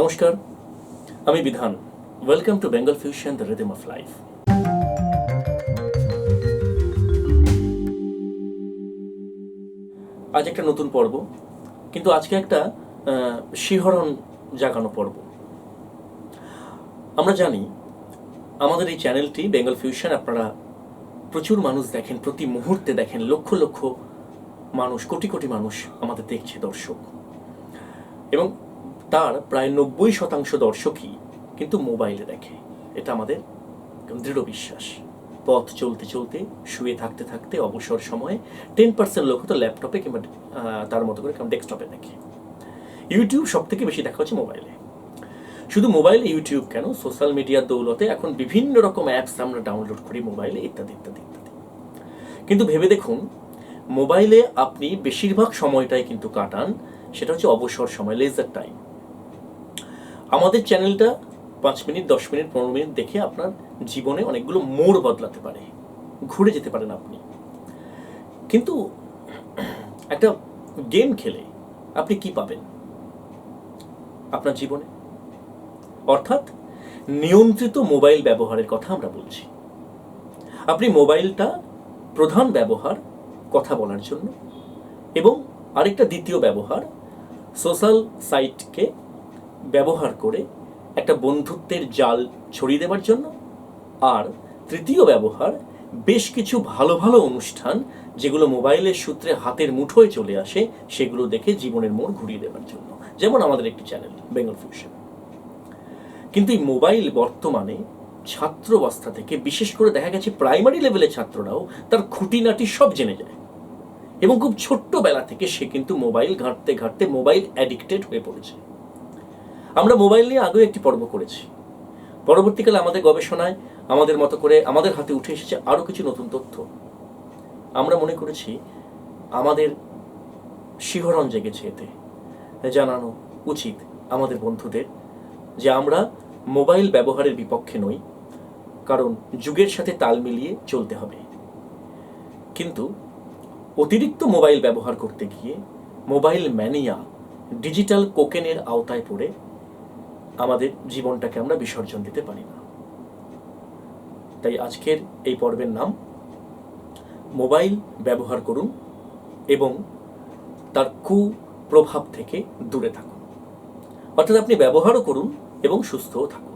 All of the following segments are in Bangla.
নমস্কার, আমি Bidhan. Welcome to Bengal fusion the rhythm of life আজ একটা নতুন পর্ব, কিন্তু আজকে একটা শিহরণ জাগানো পর্ব। আমরা জানি, আমাদের এই চ্যানেলটি বেঙ্গল ফিউশন আপনারা প্রচুর মানুষ দেখেন, প্রতি মুহূর্তে দেখেন, লক্ষ লক্ষ মানুষ, কোটি কোটি মানুষ আমাদের দেখছে, দর্শক। এবং তার প্রায় নব্বই শতাংশ দর্শকই কিন্তু মোবাইলে দেখে। এটা আমাদের দৃঢ় বিশ্বাস। পথ চলতে চলতে, শুয়ে থাকতে থাকতে, অবসর সময়ে টেন পার্সেন্ট লোক হয়তো ল্যাপটপে কিংবা তার মতো করে কিংবা ডেস্কটপে দেখে। ইউটিউব সব থেকে বেশি দেখা হচ্ছে মোবাইলে। শুধু মোবাইল ইউটিউব কেন? সোশ্যাল মিডিয়ার দৌলতে এখন বিভিন্ন রকম অ্যাপস আমরা ডাউনলোড করি মোবাইলে, ইত্যাদি ইত্যাদি ইত্যাদি। কিন্তু ভেবে দেখুন, মোবাইলে আপনি বেশিরভাগ সময়টাই কিন্তু কাটান, সেটা হচ্ছে অবসর সময় লেজার টাইম আমাদের চ্যানেলটা পাঁচ মিনিট, দশ মিনিট, পনেরো মিনিট দেখে আপনার জীবনে অনেকগুলো মোড় বদলাতে পারে। ঘুরে যেতে পারেন আপনি। কিন্তু একটা গেম খেলে আপনি কি পাবেন? আপনার জীবনে। অর্থাৎ নিয়ন্ত্রিত মোবাইল ব্যবহারের কথা আমরা বলছি। আপনি মোবাইলটা প্রধান ব্যবহার কথা বলার জন্য এবং আরেকটা দ্বিতীয় ব্যবহার সোশ্যাল সাইটকে ব্যবহার করে একটা বন্ধুত্বের জাল ছড়িয়ে দেওয়ার জন্য। আর তৃতীয় ব্যবহার, বেশ কিছু ভালো ভালো অনুষ্ঠান যেগুলো মোবাইলের সূত্রে হাতের মুঠোয় চলে আসে, সেগুলো দেখে জীবনের মোড় ঘুরিয়ে দেওয়ার জন্য। যেমন আমাদের একটি চ্যানেল বেঙ্গল ফিউশন কিন্তু এই মোবাইল বর্তমানে ছাত্রাবস্থা থেকে, বিশেষ করে দেখা গেছে প্রাইমারি লেভেলের ছাত্ররাও তার খুঁটিনাটি সব জেনে যায়। এবং খুব ছোট্ট বেলা থেকে সে কিন্তু মোবাইল ঘাঁটতে ঘাঁটতে মোবাইল অ্যাডিক্টেড হয়ে পড়েছে। আমরা মোবাইল নিয়ে আগেও একটি পর্ব করেছি। পরবর্তীকালে আমাদের গবেষণায় আমাদের মতো করে আমাদের হাতে উঠে এসেছে আরও কিছু নতুন তথ্য। আমরা মনে করেছি আমাদের শিহরণ জেগেছে এতে। জানানো উচিত আমাদের বন্ধুদের যে আমরা মোবাইল ব্যবহারের বিপক্ষে নই, কারণ যুগের সাথে তাল মিলিয়ে চলতে হবে। কিন্তু অতিরিক্ত মোবাইল ব্যবহার করতে গিয়ে মোবাইল ম্যানিয়া ডিজিটাল কোকেনের আওতায় পড়ে আমাদের জীবনটাকে আমরা বিসর্জন দিতে পারি না। তাই আজকের এই পর্বের নাম, মোবাইল ব্যবহার করুন এবং তার কুপ্রভাব থেকে দূরে থাকুন। অর্থাৎ আপনি ব্যবহারও করুন এবং সুস্থও থাকুন।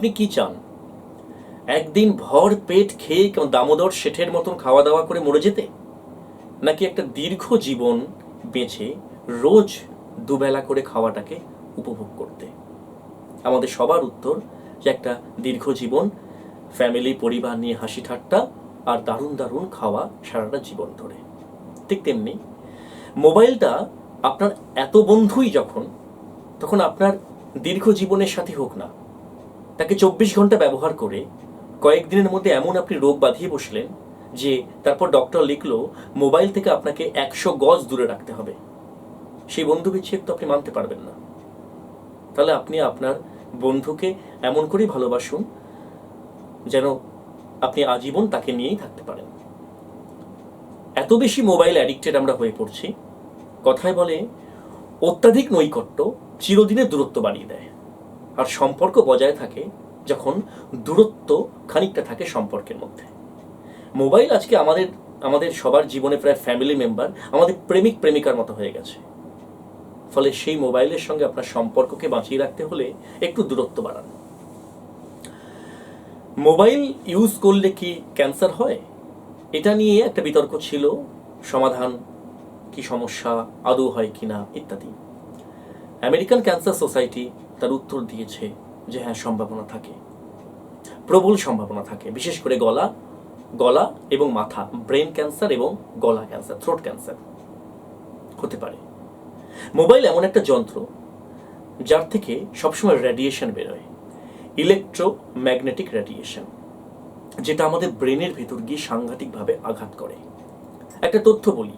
আপনি কি চান? একদিন ভর পেট খেয়ে কেমন দামোদর শেঠের মতন খাওয়া দাওয়া করে মরে যেতে? নাকি একটা দীর্ঘ জীবন বেঁচে রোজ দুবেলা করে খাওয়াটাকে উপভোগ করতে? আমাদের সবার উত্তর যে একটা দীর্ঘ জীবন ফ্যামিলি পরিবার নিয়ে হাসি ঠাট্টা আর দারুণ দারুণ খাওয়া সারাটা জীবন ধরে। ঠিক তেমনি মোবাইলটা আপনার এত বন্ধুই যখন, তখন আপনার দীর্ঘ জীবনের সাথে হোক না তাকে চব্বিশ ঘণ্টা ব্যবহার করে কয়েকদিনের মধ্যে এমন আপনি রোগ বাঁধিয়ে বসলেন যে তারপর ডক্টর লিখলো, মোবাইল থেকে আপনাকে একশো গজ দূরে রাখতে হবে। সেই বন্ধু বিচ্ছেদ তো আপনি মানতে পারবেন না। তাহলে আপনি আপনার বন্ধুকে এমন করেই ভালোবাসুন যেন আপনি আজীবন তাকে নিয়েই থাকতে পারেন। এত বেশি মোবাইল অ্যাডিক্টেড আমরা হয়ে পড়ছি। কথায় বলে, অত্যাধিক নৈকট্য চিরদিনের দূরত্ব বাড়িয়ে দেয়। আর সম্পর্ক বজায় থাকে যখন দূরত্ব খানিকটা থাকে সম্পর্কের মধ্যে। মোবাইল আজকে আমাদের আমাদের সবার জীবনে প্রায় ফ্যামিলি মেম্বার আমাদের প্রেমিক, প্রেমিকার মতো হয়ে গেছে। ফলে সেই মোবাইলের সঙ্গে আপনার সম্পর্ককে বাঁচিয়ে রাখতে হলে একটু দূরত্ব বাড়ান। মোবাইল ইউজ করলে কি ক্যান্সার হয়? এটা নিয়ে একটা বিতর্ক ছিল, সমাধান কি সমস্যা, আদৌ হয় কিনা, ইত্যাদি। আমেরিকান ক্যান্সার সোসাইটি তার উত্তর দিয়েছে যে হ্যাঁ সম্ভাবনা থাকে। প্রবল সম্ভাবনা থাকে, বিশেষ করে গলা গলা এবং মাথা, ব্রেন ক্যান্সার এবং গলা ক্যান্সার থ্রোট ক্যান্সার হতে পারে। মোবাইল এমন একটা যন্ত্র যার থেকে সবসময় রেডিয়েশন বেরোয় ইলেকট্রোম্যাগনেটিক রেডিয়েশন যেটা আমাদের ব্রেনের ভেতর গিয়ে সাংঘাতিকভাবে আঘাত করে। একটা তথ্য বলি,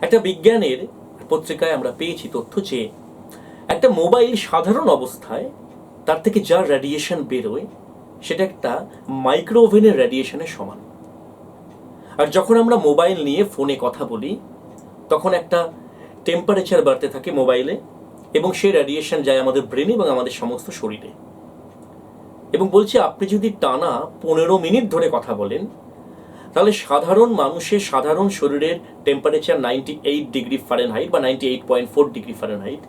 একটা বিজ্ঞানের পত্রিকায় আমরা পেয়েছি তথ্য যে একটা মোবাইল সাধারণ অবস্থায়, তার থেকে যা রেডিয়েশন বেরোয়, সেটা একটা মাইক্রোওভেনের রেডিয়েশনের সমান। আর যখন আমরা মোবাইল নিয়ে ফোনে কথা বলি, তখন একটা টেম্পারেচার বাড়তে থাকে মোবাইলে, এবং সেই রেডিয়েশন যায় আমাদের ব্রেনে এবং আমাদের সমস্ত শরীরে। এবং বলছি, আপনি যদি টানা পনেরো মিনিট ধরে কথা বলেন, তাহলে সাধারণ মানুষের সাধারণ শরীরের temperature ninety eight degree Fahrenheit বা ninety eight point four degree Fahrenheit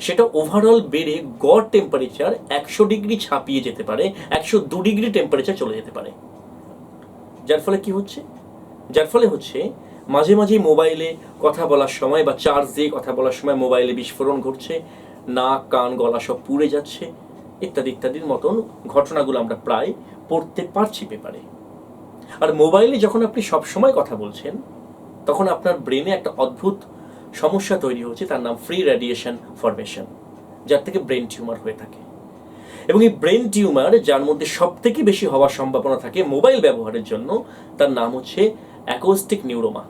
সেটা ওভারঅল বেড়ে গড় টেম্পারেচার একশো ডিগ্রি ছাপিয়ে যেতে পারে, একশো দু ডিগ্রি টেম্পারেচার চলে যেতে পারে। যার ফলে কি হচ্ছে? যার ফলে হচ্ছে মাঝে মাঝে মোবাইলে কথা বলার সময় বা চার্জ দিয়ে কথা বলার সময় মোবাইলে বিস্ফোরণ ঘটছে, নাক, কান, গলা সব পুড়ে যাচ্ছে, ইত্যাদি, ইত্যাদির মতন ঘটনাগুলো আমরা প্রায় পড়তে পারছি পেপারে। আর মোবাইলে যখন আপনি সব সময় কথা বলছেন, তখন আপনার ব্রেনে একটা অদ্ভুত সমস্যা তৈরি হচ্ছে, তার নাম ফ্রি রেডিয়েশন ফরমেশন যার থেকে ব্রেন টিউমার হয়ে থাকে। এবং এই ব্রেন টিউমার যার মধ্যে সব থেকে বেশি হওয়ার সম্ভাবনা থাকে মোবাইল ব্যবহারের জন্য, তার নাম হচ্ছে অ্যাকোস্টিক নিউরোমা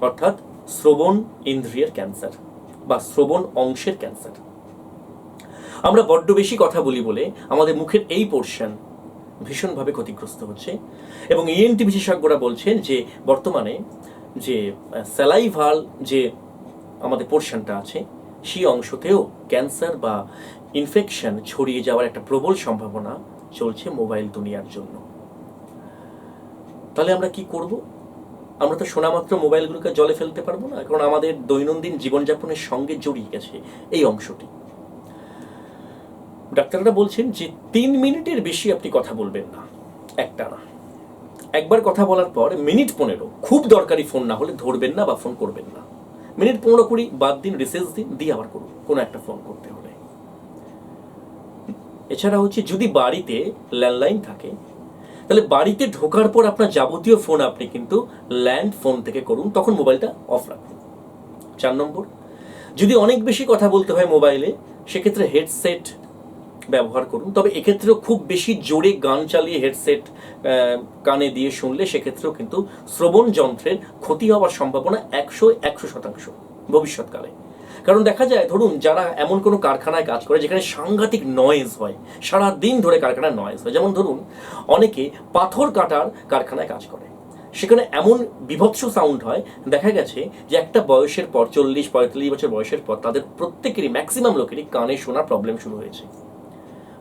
অর্থাৎ শ্রবণ ইন্দ্রিয়ের ক্যান্সার বা শ্রবণ অংশের ক্যান্সার আমরা বড্ড বেশি কথা বলি বলে আমাদের মুখের এই পোর্শন ভীষণভাবে ক্ষতিগ্রস্ত হচ্ছে। এবং ইএনটি বিশেষজ্ঞরা বলছেন যে বর্তমানে যে স্যালাইভাল যে আমাদের পোর্শনটা আছে, সেই অংশতেও ক্যান্সার বা ইনফেকশন ছড়িয়ে যাওয়ার একটা প্রবল সম্ভাবনা চলছে মোবাইল দুনিয়ার জন্য। তাহলে আমরা কি করব? আমরা তো শোনামাত্র মোবাইলগুলোকে জলে ফেলতে পারব না, কারণ আমাদের দৈনন্দিন জীবনযাপনের সঙ্গে জড়িয়ে গেছে এই অংশটি। ডাক্তাররা বলছেন যে তিন মিনিটের বেশি আপনি কথা বলবেন না, একটা না। একবার কথা বলার পর মিনিট পনেরো, খুব দরকারি ফোন না হলে ধরবেন না বা ফোন করবেন না। মিনিট পনেরো কুড়ি, বাদ দিন রিসেস দিন, দিয়ে আবার করুন। কোনো একটা ফোন করতে হলে এছাড়া হচ্ছে যদি বাড়িতে ল্যান্ডলাইন থাকে, তাহলে বাড়িতে ঢোকার পর আপনার যাবতীয় ফোন আপনি কিন্তু ল্যান্ড ফোন থেকে করুন, তখন মোবাইলটা অফ রাখুন। চার নম্বর, যদি অনেক বেশি কথা বলতে হয় মোবাইলে সেক্ষেত্রে হেডসেট ব্যবহার করুন। তবে এক্ষেত্রেও খুব বেশি জোরে গান চালিয়ে হেডসেট কানে দিয়ে শুনলে সেক্ষেত্রেও কিন্তু শ্রবণ যন্ত্রের ক্ষতি হওয়ার সম্ভাবনা একশো একশো শতাংশ ভবিষ্যৎকালে। কারণ দেখা যায়, ধরুন যারা এমন কোনো কারখানায় কাজ করে যেখানে সাংঘাতিক নয়েজ হয় সারা দিন ধরে কারখানায় নয়েজ হয়। যেমন ধরুন, অনেকে পাথর কাটার কারখানায় কাজ করে। সেখানে এমন বিভৎস সাউন্ড হয়, দেখা গেছে যে একটা বয়সের পর, চল্লিশ, পঁয়তাল্লিশ বছর বয়সের পর তাদের প্রত্যেকেরই ম্যাক্সিমাম লোকেরই কানে শোনার প্রবলেম শুরু হয়েছে।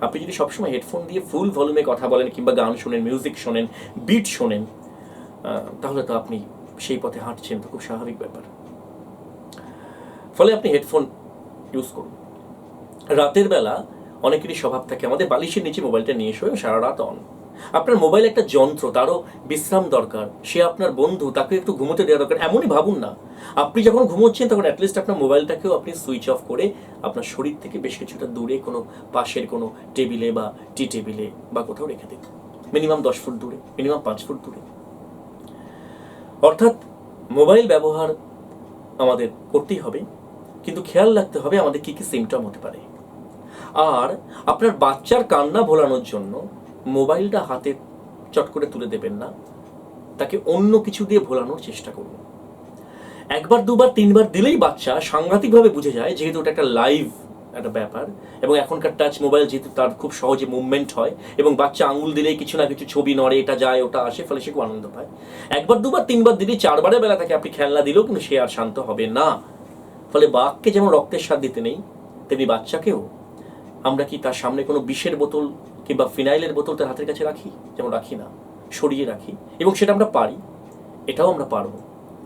আপনি যদি সবসময় হেডফোন দিয়ে ফুল ভলিউমে কথা বলেন কিংবা গান শোনেন মিউজিক শোনেন বিট শোনেন তাহলে তো আপনি সেই পথে হাঁটছেন, তো খুব স্বাভাবিক ব্যাপার। ফলে আপনি হেডফোন ইউজ করুন। রাতের বেলা অনেকেরই স্বভাব থাকে, আমাদের বালিশের নিচে মোবাইলটা নিয়ে এবং সারা রাত অন আপনার মোবাইল একটা যন্ত্র, তারও বিশ্রাম দরকার। সে আপনার বন্ধু, তাকে একটু ঘুমোতে দেওয়া দরকার। এমনই ভাবুন না। আপনি যখন ঘুমোচ্ছেন, তখন অ্যাটলিস্ট আপনার মোবাইলটাকেও আপনি সুইচ অফ করে আপনার শরীর থেকে বেশ কিছুটা দূরে কোনো পাশের কোনো টেবিলে বা টি টেবিলে বা কোথাও রেখে দিন। মিনিমাম দশ ফুট দূরে মিনিমাম পাঁচ ফুট দূরে। অর্থাৎ মোবাইল ব্যবহার আমাদের করতেই হবে, কিন্তু খেয়াল রাখতে হবে আমাদের কি কি সিমটম হতে পারে। আর আপনার বাচ্চার কান্না ভোলানোর জন্য মোবাইলটা হাতে চট করে তুলে দেবেন না। তাকে অন্য কিছু দিয়ে ভোলানোর চেষ্টা করুন। একবার, দুবার, তিনবার দিলেই বাচ্চা সাংঘাতিকভাবে বুঝে যায়, যেহেতু ওটা একটা লাইভ একটা ব্যাপার এবং এখনকার টাচ মোবাইল যেহেতু তার খুব সহজে মুভমেন্ট হয় এবং বাচ্চা আঙুল দিলেই কিছু না কিছু ছবি নড়ে, এটা যায়, ওটা আসে, ফলে সে খুব আনন্দ পায়। একবার, দুবার, তিনবার দিলেই চারবারের বেলা তাকে আপনি খেলনা দিলেও কিন্তু সে আর শান্ত হবে না। ফলে বাঘকে যেমন রক্তের স্বাদ দিতে নেই, তেমনি বাচ্চাকেও। আমরা কি তার সামনে কোনো বিষের বোতল কিংবা ফিনাইলের বোতল তার হাতের কাছে রাখি, যেমন রাখি না, সরিয়ে রাখি, এবং সেটা আমরা পারি। এটাও আমরা পারব।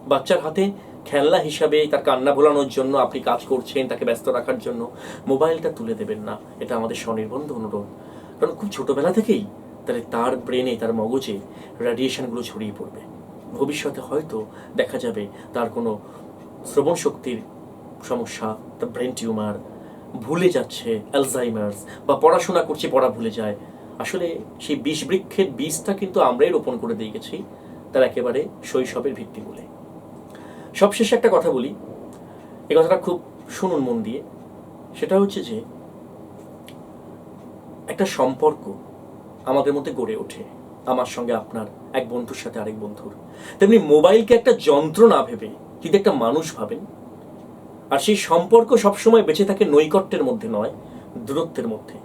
বাচ্চার হাতে খেলনা হিসাবে তার কান্না ভোলানোর জন্য আপনি কাজ করছেন, তাকে ব্যস্ত রাখার জন্য মোবাইলটা তুলে দেবেন না। এটা আমাদের স্বনির্বন্ধ অনুরোধ। কারণ খুব ছোটোবেলা থেকেই তাহলে তার ব্রেনে, তার মগজে রেডিয়েশনগুলো ছড়িয়ে পড়বে। ভবিষ্যতে হয়তো দেখা যাবে তার কোনো শ্রবণ শক্তির সমস্যা, তার ব্রেন টিউমার ভুলে যাচ্ছে অ্যালজাইমার্স বা পড়াশোনা করছে পড়া ভুলে যায়। আসলে সেই বিষ বৃক্ষের বীজটা কিন্তু আমরাই রোপণ করে দিয়ে গেছি, তার একেবারে শৈশবের ভিত্তি বলে। সবশেষে একটা কথা বলি এ কথাটা খুব শুনুন মন দিয়ে। সেটা হচ্ছে যে, একটা সম্পর্ক আমাদের মধ্যে গড়ে ওঠে, আমার সঙ্গে আপনার, এক বন্ধুর সাথে আরেক বন্ধুর। তেমনি মোবাইলকে একটা যন্ত্র না ভেবে যদি একটা মানুষ ভাবেন আর সেই সম্পর্ক সবসময় বেঁচে থাকে নৈকট্যের মধ্যে নয়, দূরত্বের মধ্যে।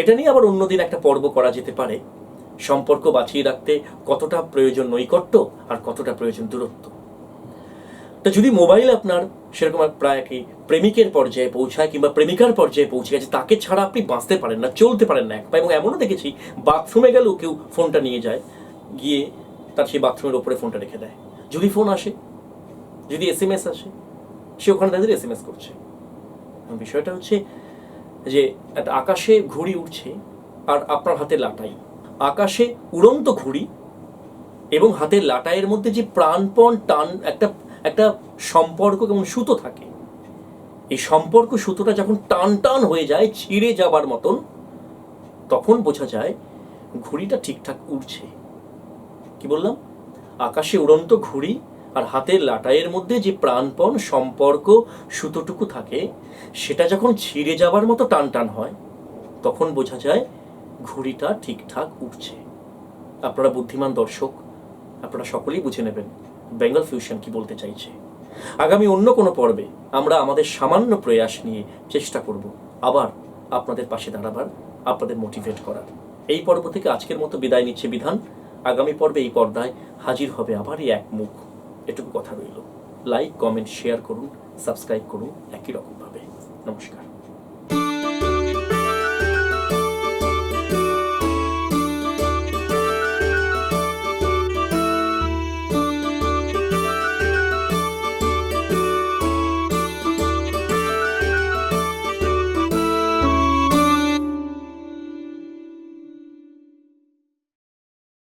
এটা নিয়ে আবার অন্যদিন একটা পর্ব করা যেতে পারে। সম্পর্ক বাঁচিয়ে রাখতে কতটা প্রয়োজন নৈকট্য আর কতটা প্রয়োজন দূরত্ব? তা যদি মোবাইল আপনার সেরকম প্রায় কি প্রেমিকের পর্যায়ে পৌঁছায় কিংবা প্রেমিকার পর্যায়ে পৌঁছে গেছে, তাকে ছাড়া আপনি বাঁচতে পারেন না, চলতে পারেন না এক পা। এবং এমনও দেখেছি, বাথরুমে গেলেও কেউ ফোনটা নিয়ে যায়, গিয়ে তার সেই বাথরুমের ওপরে ফোনটা রেখে দেয়। যদি ফোন আসে, যদি এস এম এস আসে সে ওখানে দাঁড়িয়ে এস এম এস করছে। বিষয়টা হচ্ছে যে, একটা আকাশে ঘুড়ি উঠছে আর আপনার হাতে লাটাই। আকাশে উড়ন্ত ঘুড়ি এবং হাতের লাটাইয়ের মধ্যে যে প্রাণপণ টান, একটা একটা সম্পর্ক কেমন সুতো থাকে। এই সম্পর্ক সুতোটা যখন টান টান হয়ে যায়, ছিঁড়ে যাবার মতন, তখন বোঝা যায় ঘুড়িটা ঠিকঠাক উড়ছে। কি বললাম? আকাশে উড়ন্ত ঘুড়ি আর হাতের লাটাইয়ের মধ্যে যে প্রাণপণ সম্পর্ক সুতোটুকু থাকে, সেটা যখন ছিঁড়ে যাবার মতো টান টান হয়, তখন বোঝা যায় ঘুড়িটা ঠিকঠাক উঠছে আপনারা বুদ্ধিমান দর্শক, আপনারা সকলেই বুঝে নেবেন বেঙ্গল ফিউশন কি বলতে চাইছে। আগামী অন্য কোনো পর্বে আমরা আমাদের সামান্য প্রয়াস নিয়ে চেষ্টা করব আবার আপনাদের পাশে দাঁড়াবার, আপনাদের মোটিভেট করার। এই পর্ব থেকে আজকের মতো বিদায় নিচ্ছে বিধান। আগামী পর্বে এই পর্দায় হাজির হবে আবারই এক মুখ। এটুকু কথা রইল। লাইক কমেন্ট শেয়ার করুন সাবস্ক্রাইব করুন একই রকমভাবে। নমস্কার।